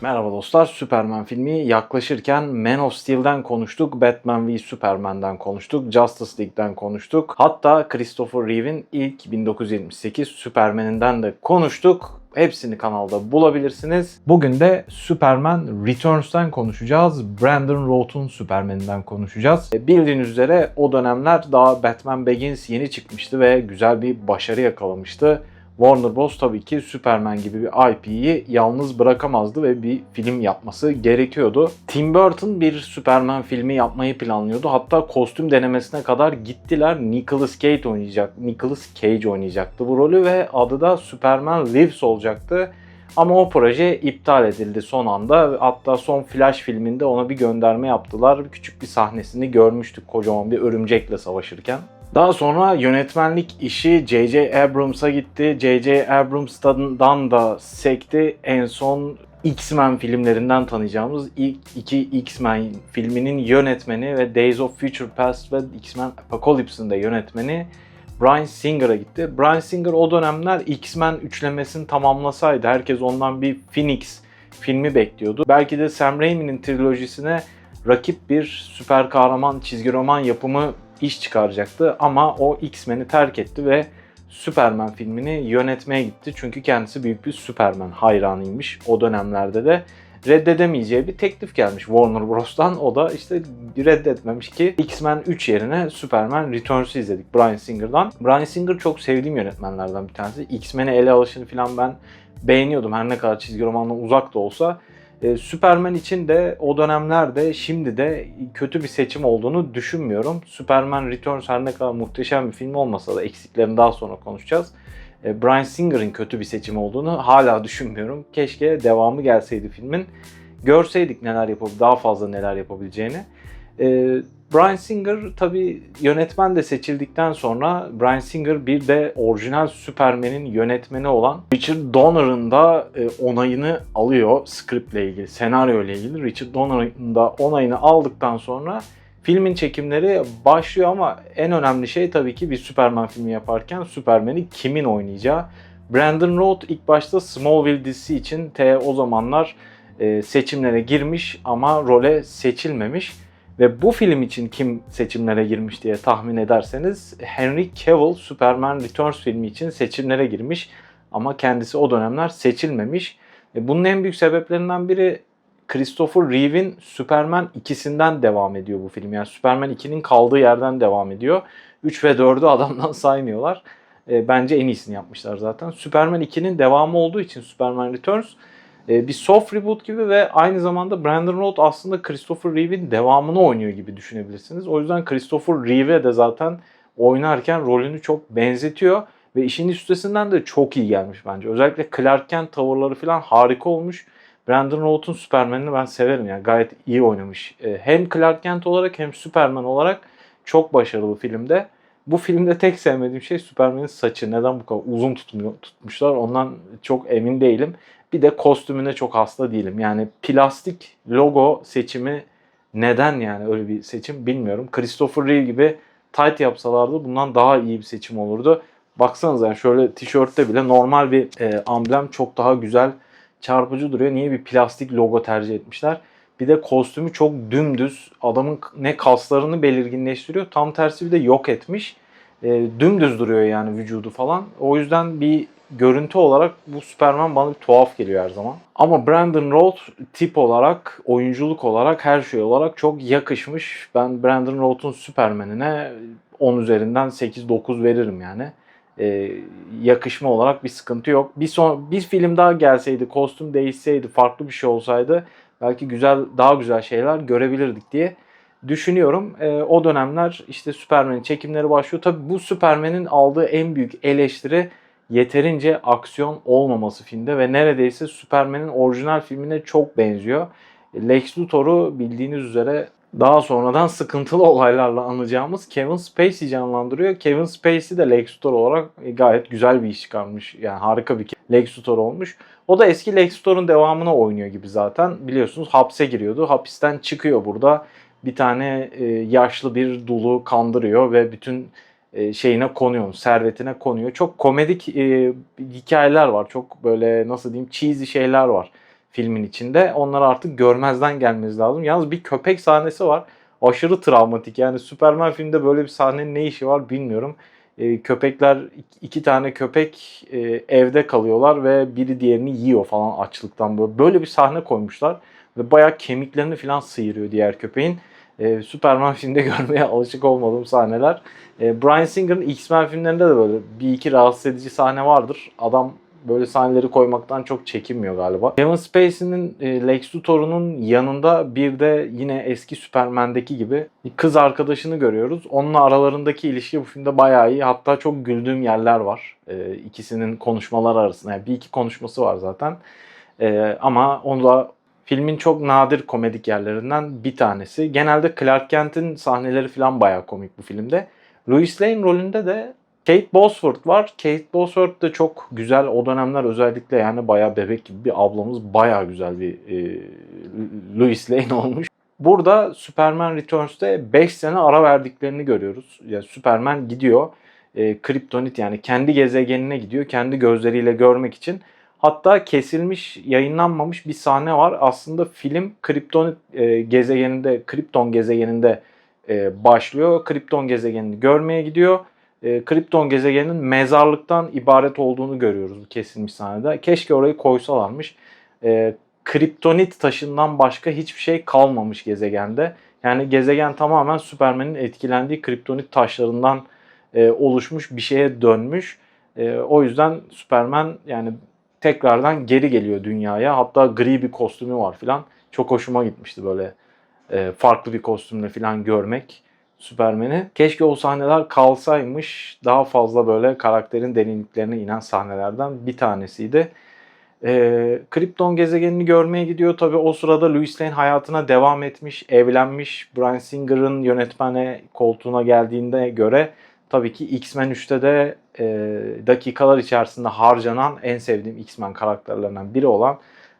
Merhaba dostlar, Superman filmi yaklaşırken Man of Steel'den konuştuk, Batman v Superman'den konuştuk, Justice League'den konuştuk. Hatta Christopher Reeve'in ilk 1978 Superman'inden de konuştuk. Hepsini kanalda bulabilirsiniz. Bugün de Superman Returns'ten konuşacağız. Brandon Routh'un Superman'inden konuşacağız. E, Bildiğiniz üzere o dönemler daha Batman Begins yeni çıkmıştı ve güzel bir başarı yakalamıştı. Warner Bros. tabii ki Superman gibi bir IP'yi yalnız bırakamazdı ve bir film yapması gerekiyordu. Tim Burton bir Superman filmi yapmayı planlıyordu. Hatta kostüm denemesine kadar gittiler. Nicolas Cage oynayacak, Nicolas Cage oynayacaktı bu rolü ve adı da Superman Lives olacaktı. Ama o proje iptal edildi son anda. Hatta son Flash filminde ona bir gönderme yaptılar. Küçük bir sahnesini görmüştük kocaman bir örümcekle savaşırken. Daha sonra yönetmenlik işi J.J. Abrams'a gitti. J.J. Abrams'tan da sekti. En son X-Men filmlerinden tanıyacağımız ilk iki X-Men filminin yönetmeni ve Days of Future Past ve X-Men Apocalypse'ın da yönetmeni Bryan Singer'a gitti. Bryan Singer o dönemler X-Men üçlemesini tamamlasaydı herkes ondan bir Phoenix filmi bekliyordu. Belki de Sam Raimi'nin trilojisine rakip bir süper kahraman çizgi roman yapımı iş çıkaracaktı ama o X-Men'i terk etti ve Superman filmini yönetmeye gitti. Çünkü kendisi büyük bir Superman hayranıymış o dönemlerde de reddedemeyeceği bir teklif gelmiş Warner Bros'tan. O da işte reddetmemiş ki X-Men 3 yerine Superman Returns'ı izledik Bryan Singer'dan. Bryan Singer çok sevdiğim yönetmenlerden bir tanesi. X-Men'i ele alışını falan ben beğeniyordum. Her ne kadar çizgi romandan uzak da olsa. Ee, Superman için de o dönemlerde şimdi de kötü bir seçim olduğunu düşünmüyorum. Superman Returns her ne kadar muhteşem bir film olmasa da eksiklerini daha sonra konuşacağız. Ee, Bryan Singer'ın kötü bir seçim olduğunu hala düşünmüyorum. Keşke devamı gelseydi filmin. Görseydik neler yapıp daha fazla neler yapabileceğini. Ee, Bryan Singer tabi yönetmen de seçildikten sonra Bryan Singer bir de orijinal Superman'in yönetmeni olan Richard Donner'ın da e, onayını alıyor scriptle ilgili, senaryo ile ilgili. Richard Donner'ın da onayını aldıktan sonra filmin çekimleri başlıyor ama en önemli şey tabii ki bir Superman filmi yaparken Superman'i kimin oynayacağı. Brandon Routh ilk başta Smallville dizisi için te o zamanlar e, seçimlere girmiş ama role seçilmemiş. Ve bu film için kim seçimlere girmiş diye tahmin ederseniz Henry Cavill Superman Returns filmi için seçimlere girmiş ama kendisi o dönemler seçilmemiş. E, Bunun en büyük sebeplerinden biri Christopher Reeve'in Superman 2'sinden devam ediyor bu film. Yani Superman 2'nin kaldığı yerden devam ediyor. 3 ve 4'ü adamdan saymıyorlar. E, bence en iyisini yapmışlar zaten. Superman 2'nin devamı olduğu için Superman Returns bir soft reboot gibi ve aynı zamanda Brandon Routh aslında Christopher Reeve'in devamını oynuyor gibi düşünebilirsiniz. O yüzden Christopher Reeve'e de zaten oynarken rolünü çok benzetiyor ve işin üstesinden de çok iyi gelmiş bence. Özellikle Clark Kent tavırları falan harika olmuş. Brandon Routh'un Superman'ini ben severim yani gayet iyi oynamış. E, Hem Clark Kent olarak hem Superman olarak çok başarılı filmde. Bu filmde tek sevmediğim şey Superman'in saçı. Neden bu kadar uzun tutmuyor, tutmuşlar ondan çok emin değilim. Bir de kostümüne çok hasta değilim. Yani plastik logo seçimi neden yani öyle bir seçim bilmiyorum. Christopher Reeve gibi tight yapsalardı bundan daha iyi bir seçim olurdu. Baksanıza yani şöyle tişörtte bile normal bir e, amblem çok daha güzel çarpıcı duruyor. Niye bir plastik logo tercih etmişler? Bir de kostümü çok dümdüz. Adamın ne kaslarını belirginleştiriyor. Tam tersi bir de yok etmiş. E, dümdüz duruyor yani vücudu falan. O yüzden bir görüntü olarak bu Superman bana bir tuhaf geliyor her zaman. Ama Brandon Routh tip olarak, oyunculuk olarak, her şey olarak çok yakışmış. Ben Brandon Routh'un Superman'ine 10 üzerinden 8-9 veririm yani. Ee, yakışma olarak bir sıkıntı yok. Bir son bir film daha gelseydi, kostüm değişseydi, farklı bir şey olsaydı belki güzel daha güzel şeyler görebilirdik diye düşünüyorum. Ee, o dönemler işte Superman'in çekimleri başlıyor. Tabii bu Superman'in aldığı en büyük eleştiri yeterince aksiyon olmaması filmde ve neredeyse Superman'in orijinal filmine çok benziyor. Lex Luthor'u bildiğiniz üzere daha sonradan sıkıntılı olaylarla anacağımız Kevin Spacey canlandırıyor. Kevin Spacey de Lex Luthor olarak gayet güzel bir iş çıkarmış. Yani harika bir Lex Luthor olmuş. O da eski Lex Luthor'un devamını oynuyor gibi zaten. Biliyorsunuz hapse giriyordu. Hapisten çıkıyor burada. Bir tane e, yaşlı bir dulu kandırıyor ve bütün e, şeyine konuyor, servetine konuyor. Çok komedik e, hikayeler var. Çok böyle nasıl diyeyim cheesy şeyler var filmin içinde. Onları artık görmezden gelmeniz lazım. Yalnız bir köpek sahnesi var. Aşırı travmatik. Yani Superman filmde böyle bir sahnenin ne işi var bilmiyorum. Ee, köpekler iki tane köpek e, evde kalıyorlar ve biri diğerini yiyor falan açlıktan böyle. Böyle bir sahne koymuşlar ve bayağı kemiklerini falan sıyırıyor diğer köpeğin. Ee, Superman filmde görmeye alışık olmadığım sahneler. Ee, Bryan Singer'ın X-Men filmlerinde de böyle bir iki rahatsız edici sahne vardır. Adam böyle sahneleri koymaktan çok çekinmiyor galiba. Kevin Spacey'nin e, Lex Luthor'un yanında bir de yine eski Superman'deki gibi kız arkadaşını görüyoruz. Onunla aralarındaki ilişki bu filmde bayağı iyi. Hatta çok güldüğüm yerler var. E, ikisinin konuşmaları arasında. Yani bir iki konuşması var zaten. E, ama onu da filmin çok nadir komedik yerlerinden bir tanesi. Genelde Clark Kent'in sahneleri falan bayağı komik bu filmde. Louis Lane rolünde de Kate Bosworth var. Kate Bosworth da çok güzel o dönemler özellikle yani bayağı bebek gibi bir ablamız bayağı güzel bir e, Louis Lane olmuş. Burada Superman Returns'te 5 sene ara verdiklerini görüyoruz. Yani Superman gidiyor. E, Kryptonit yani kendi gezegenine gidiyor. Kendi gözleriyle görmek için. Hatta kesilmiş, yayınlanmamış bir sahne var. Aslında film Kryptonit e, gezegeninde, Krypton gezegeninde e, başlıyor. Krypton gezegenini görmeye gidiyor e, Krypton gezegeninin mezarlıktan ibaret olduğunu görüyoruz bu kesilmiş sahnede. Keşke orayı koysalarmış. E, kriptonit taşından başka hiçbir şey kalmamış gezegende. Yani gezegen tamamen Superman'in etkilendiği kriptonit taşlarından e, oluşmuş bir şeye dönmüş. E, o yüzden Superman yani tekrardan geri geliyor dünyaya. Hatta gri bir kostümü var filan. Çok hoşuma gitmişti böyle e, farklı bir kostümle filan görmek. Superman'i. Keşke o sahneler kalsaymış. Daha fazla böyle karakterin derinliklerine inen sahnelerden bir tanesiydi. Ee, Krypton gezegenini görmeye gidiyor. Tabi o sırada Louis Lane hayatına devam etmiş, evlenmiş. Bryan Singer'ın yönetmene koltuğuna geldiğinde göre tabii ki X-Men 3'te de e, dakikalar içerisinde harcanan en sevdiğim X-Men karakterlerinden biri olan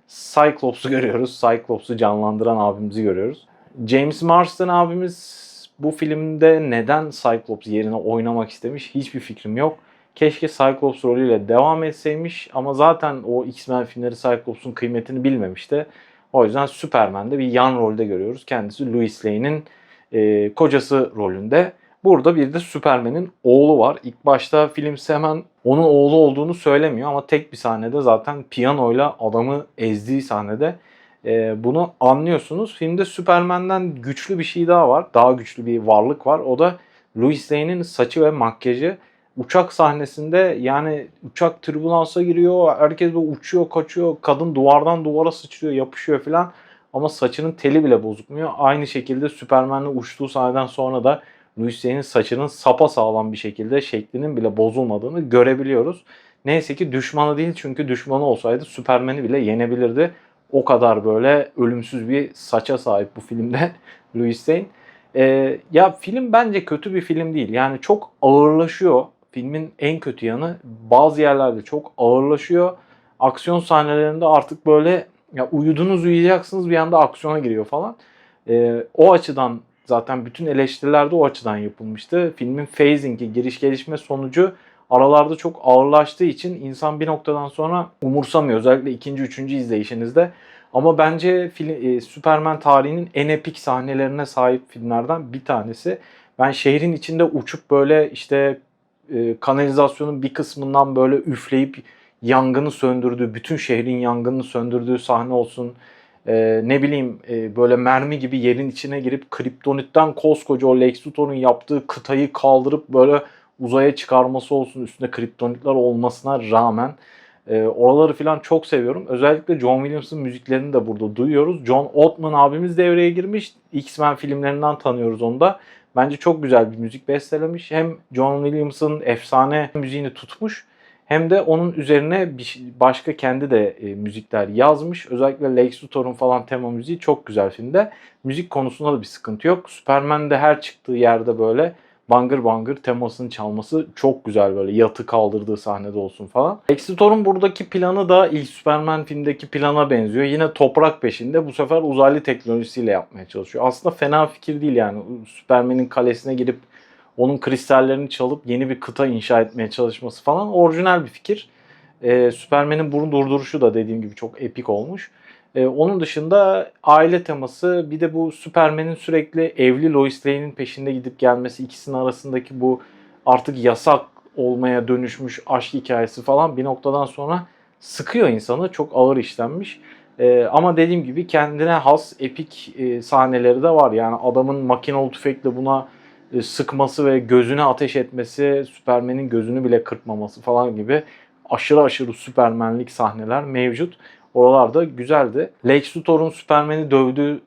Cyclops'u görüyoruz. Cyclops'u canlandıran abimizi görüyoruz. James Marsden abimiz bu filmde neden Cyclops yerine oynamak istemiş hiçbir fikrim yok. Keşke Cyclops rolüyle devam etseymiş ama zaten o X-Men filmleri Cyclops'un kıymetini bilmemişti. O yüzden Superman'de bir yan rolde görüyoruz. Kendisi Louis Lane'in e, kocası rolünde. Burada bir de Superman'in oğlu var. İlk başta film hemen onun oğlu olduğunu söylemiyor ama tek bir sahnede zaten piyanoyla adamı ezdiği sahnede e, bunu anlıyorsunuz. Filmde Superman'den güçlü bir şey daha var. Daha güçlü bir varlık var. O da Louis Lane'in saçı ve makyajı. Uçak sahnesinde yani uçak türbülansa giriyor. Herkes böyle uçuyor, kaçıyor. Kadın duvardan duvara sıçrıyor, yapışıyor falan. Ama saçının teli bile bozukmuyor. Aynı şekilde Superman'le uçtuğu sahneden sonra da Louis Lane'in saçının sapa sağlam bir şekilde şeklinin bile bozulmadığını görebiliyoruz. Neyse ki düşmanı değil çünkü düşmanı olsaydı Superman'i bile yenebilirdi. O kadar böyle ölümsüz bir saça sahip bu filmde Louis Lane. Ee, ya film bence kötü bir film değil. Yani çok ağırlaşıyor. Filmin en kötü yanı bazı yerlerde çok ağırlaşıyor. Aksiyon sahnelerinde artık böyle ya uyudunuz uyuyacaksınız bir anda aksiyona giriyor falan. Ee, o açıdan zaten bütün eleştiriler de o açıdan yapılmıştı. Filmin phasing'i, giriş gelişme sonucu aralarda çok ağırlaştığı için insan bir noktadan sonra umursamıyor. Özellikle ikinci, üçüncü izleyişinizde. Ama bence film, e, Superman tarihinin en epik sahnelerine sahip filmlerden bir tanesi. Ben şehrin içinde uçup böyle işte e, kanalizasyonun bir kısmından böyle üfleyip yangını söndürdüğü, bütün şehrin yangını söndürdüğü sahne olsun. E, ne bileyim e, böyle mermi gibi yerin içine girip kriptonitten koskoca o Lex Luthor'un yaptığı kıtayı kaldırıp böyle uzaya çıkarması olsun üstünde kriptonitler olmasına rağmen e, oraları falan çok seviyorum. Özellikle John Williams'ın müziklerini de burada duyuyoruz. John Ottman abimiz devreye girmiş. X-Men filmlerinden tanıyoruz onu da. Bence çok güzel bir müzik bestelemiş. Hem John Williams'ın efsane müziğini tutmuş hem de onun üzerine bir, başka kendi de e, müzikler yazmış. Özellikle Lex Luthor'un falan tema müziği çok güzel filmde. Müzik konusunda da bir sıkıntı yok. Superman de her çıktığı yerde böyle bangır bangır temasını çalması çok güzel böyle yatı kaldırdığı sahnede olsun falan. Lex Luthor'un buradaki planı da ilk Superman filmdeki plana benziyor. Yine toprak peşinde bu sefer uzaylı teknolojisiyle yapmaya çalışıyor. Aslında fena fikir değil yani. Superman'in kalesine girip onun kristallerini çalıp yeni bir kıta inşa etmeye çalışması falan orijinal bir fikir. Ee, Superman'in burun durduruşu da dediğim gibi çok epik olmuş. Ee, onun dışında aile teması bir de bu Superman'in sürekli evli Lois Lane'in peşinde gidip gelmesi ikisinin arasındaki bu artık yasak olmaya dönüşmüş aşk hikayesi falan bir noktadan sonra sıkıyor insanı. Çok ağır işlenmiş. Ee, ama dediğim gibi kendine has epik e, sahneleri de var. Yani adamın makinalı tüfekle buna e, sıkması ve gözüne ateş etmesi, Superman'in gözünü bile kırpmaması falan gibi aşırı aşırı Superman'lik sahneler mevcut. Oralarda güzeldi. Lex Luthor'un Superman'i dövdüğü,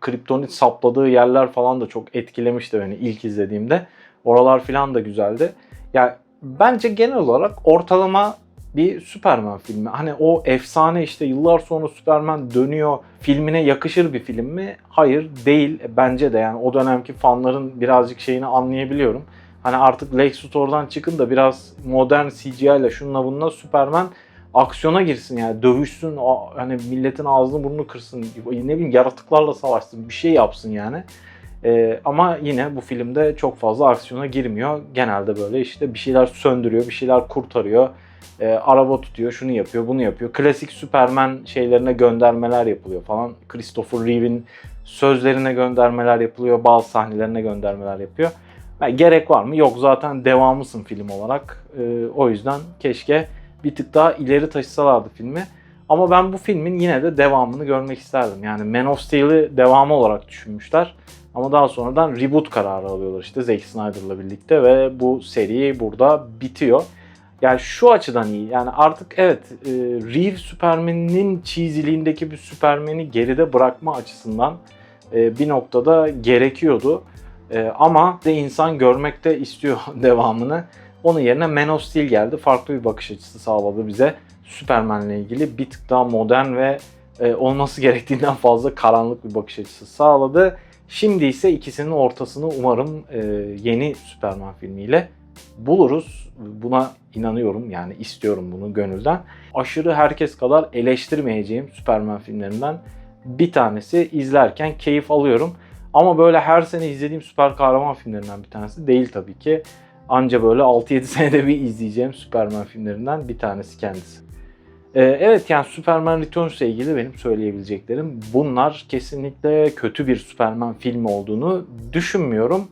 kriptonit sapladığı yerler falan da çok etkilemişti beni ilk izlediğimde. Oralar falan da güzeldi. Yani bence genel olarak ortalama bir Superman filmi. Hani o efsane işte yıllar sonra Superman dönüyor filmine yakışır bir film mi? Hayır değil. Bence de yani o dönemki fanların birazcık şeyini anlayabiliyorum. Hani artık Lex Luthor'dan çıkın da biraz modern CGI ile şununla bununla Superman aksiyona girsin yani dövüşsün hani milletin ağzını burnunu kırsın ne bileyim yaratıklarla savaşsın bir şey yapsın yani. Ee, ama yine bu filmde çok fazla aksiyona girmiyor. Genelde böyle işte bir şeyler söndürüyor, bir şeyler kurtarıyor. Ee, araba tutuyor, şunu yapıyor, bunu yapıyor. Klasik Superman şeylerine göndermeler yapılıyor falan. Christopher Reeve'in sözlerine göndermeler yapılıyor, bazı sahnelerine göndermeler yapıyor. Yani gerek var mı? Yok zaten devamısın film olarak. Ee, o yüzden keşke bir tık daha ileri taşısalardı filmi. Ama ben bu filmin yine de devamını görmek isterdim. Yani Man of Steel'i devamı olarak düşünmüşler. Ama daha sonradan reboot kararı alıyorlar işte Zack Snyder'la birlikte ve bu seri burada bitiyor. Yani şu açıdan iyi. Yani artık evet e, Reeve Superman'in cheesy'liğindeki bir Superman'i geride bırakma açısından e, bir noktada gerekiyordu. E, ama de insan görmek de istiyor devamını. Onun yerine Man of Steel geldi. Farklı bir bakış açısı sağladı bize. Superman'le ilgili bir tık daha modern ve e, olması gerektiğinden fazla karanlık bir bakış açısı sağladı. Şimdi ise ikisinin ortasını umarım e, yeni Superman filmiyle buluruz. Buna inanıyorum yani istiyorum bunu gönülden. Aşırı herkes kadar eleştirmeyeceğim Superman filmlerinden bir tanesi izlerken keyif alıyorum. Ama böyle her sene izlediğim süper kahraman filmlerinden bir tanesi değil tabii ki. Anca böyle 6-7 senede bir izleyeceğim Superman filmlerinden bir tanesi kendisi. Ee, evet yani Superman Returns ile ilgili benim söyleyebileceklerim bunlar. Kesinlikle kötü bir Superman filmi olduğunu düşünmüyorum.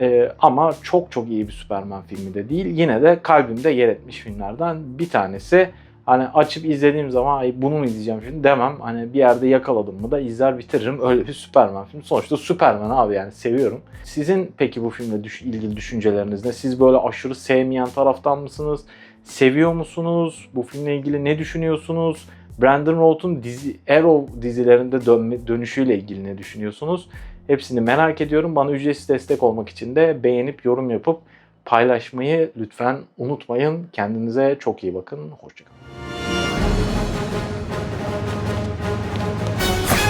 Ee, ama çok çok iyi bir Superman filmi de değil. Yine de kalbimde yer etmiş filmlerden bir tanesi. Hani açıp izlediğim zaman Ay, bunu mu izleyeceğim şimdi demem. Hani bir yerde yakaladım mı da izler bitiririm. Öyle bir Superman film. Sonuçta Superman abi yani seviyorum. Sizin peki bu filmle düş- ilgili düşünceleriniz ne? Siz böyle aşırı sevmeyen taraftan mısınız? Seviyor musunuz? Bu filmle ilgili ne düşünüyorsunuz? Brandon Routh'un dizi, Arrow dizilerinde dönme, dönüşüyle ilgili ne düşünüyorsunuz? Hepsini merak ediyorum. Bana ücretsiz destek olmak için de beğenip yorum yapıp paylaşmayı lütfen unutmayın. Kendinize çok iyi bakın. Hoşçakalın.